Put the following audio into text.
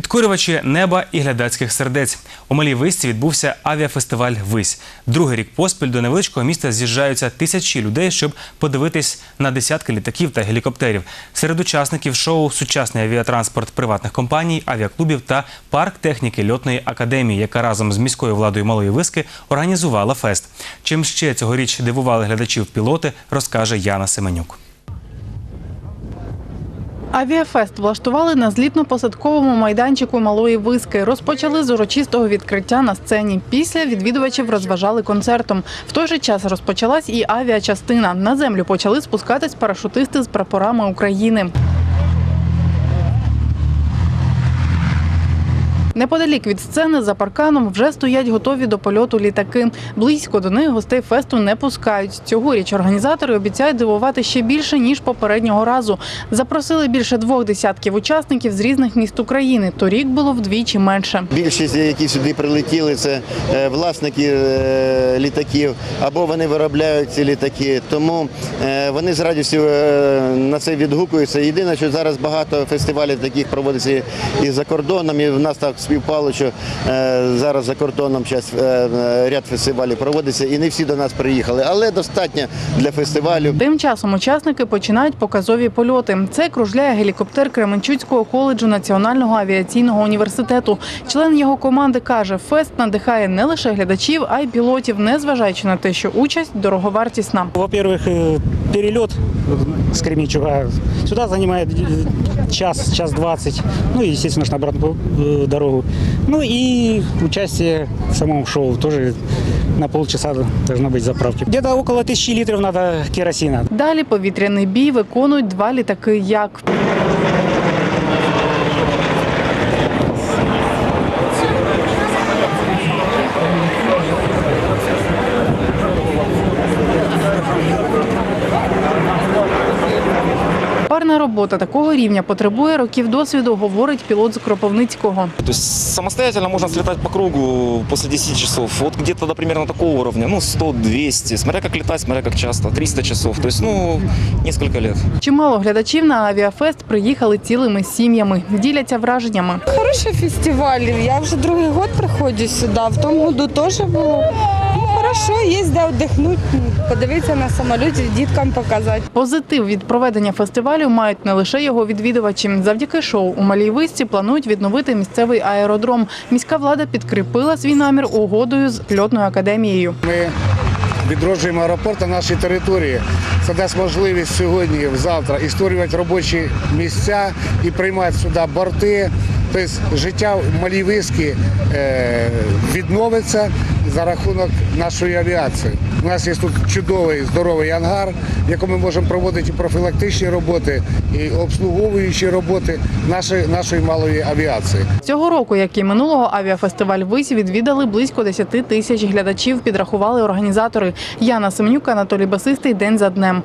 Підкорювачі неба і глядацьких сердець. У малій висці відбувся авіафестиваль Вись. Другий рік поспіль до невеличкого міста з'їжджаються тисячі людей, щоб подивитись на десятки літаків та гелікоптерів. Серед учасників шоу сучасний авіатранспорт приватних компаній, авіаклубів та парк техніки льотної академії, яка разом з міською владою малої виски організувала фест. Чим ще цьогоріч дивували глядачів пілоти, розкаже Яна Семенюк. Авіафест влаштували на злітно-посадковому майданчику Малої Виски. Розпочали з урочистого відкриття на сцені. Після відвідувачів розважали концертом. В той же час розпочалась і авіачастина. На землю почали спускатись парашутисти з прапорами України. Неподалік від сцени за парканом вже стоять готові до польоту літаки. Близько до них гостей фесту не пускають. Цьогоріч організатори обіцяють дивувати ще більше ніж попереднього разу. Запросили більше двох десятків учасників з різних міст України. Торік було вдвічі менше. Більшість, які сюди прилетіли, це е, власники е, літаків або вони виробляють ці літаки. Тому е, вони з радістю на це відгукуються. Єдине, що зараз багато фестивалів таких проводиться і за кордоном. І в нас так співпало, що е, зараз за кордоном час ряд фестивалів проводиться, і не всі до нас приїхали, але достатньо для фестивалю. Тим часом учасники починають показові польоти. Це кружляє гелікоптер Кременчуцького коледжу Національного авіаційного університету. Член його команди каже, фест надихає не лише глядачів, а й пілотів, незважаючи на те, що участь дороговартісна. Во-первых, э, перелет с Кременчуга сюда занимает э, час, час двадцать. Ну и, естественно, ж на обратную э, Ну и участие в самом шоу тоже на полчаса должна быть заправки. Где-то около тысячи литров надо керосина. Далі повітряний бій виконують два літаки Як. Парна робота такого рівня потребує років досвіду, говорить пілот з Кропивницького. Самостоятельно можно слетать по кругу после 10 часов. Вот где-то до примерно такого уровня, ну 100-200, смотря как летать, смотря как часто, 300 часов. То есть, ну, несколько лет. Чимало глядачів на авіафест приїхали цілими сім'ями, діляться враженнями. Хороший фестиваль. Я вже другий год приходжу сюди. В тому году теж було. Ну, хорошо, є де віддихнути, подивитися на самоліті, діткам показати. Позитив від проведення фестивалю мають не лише його відвідувачі. Завдяки шоу у Малій Висці планують відновити місцевий аеродром. Міська влада підкріпила свій намір угодою з льотною академією. Ми відроджуємо аеропорт на нашій території. Це дасть можливість сьогодні, завтра і створювати робочі місця і приймати сюди борти. Тобто життя в Малій Виски е, відновиться за рахунок нашої авіації. У нас є тут чудовий здоровий ангар, в якому ми можемо проводити профілактичні роботи, і обслуговуючі роботи нашої, нашої малої авіації. Цього року, як і минулого, авіафестиваль Вись відвідали близько 10 тисяч глядачів. Підрахували організатори. Яна Семенюк, Анатолій Басистий. День за днем.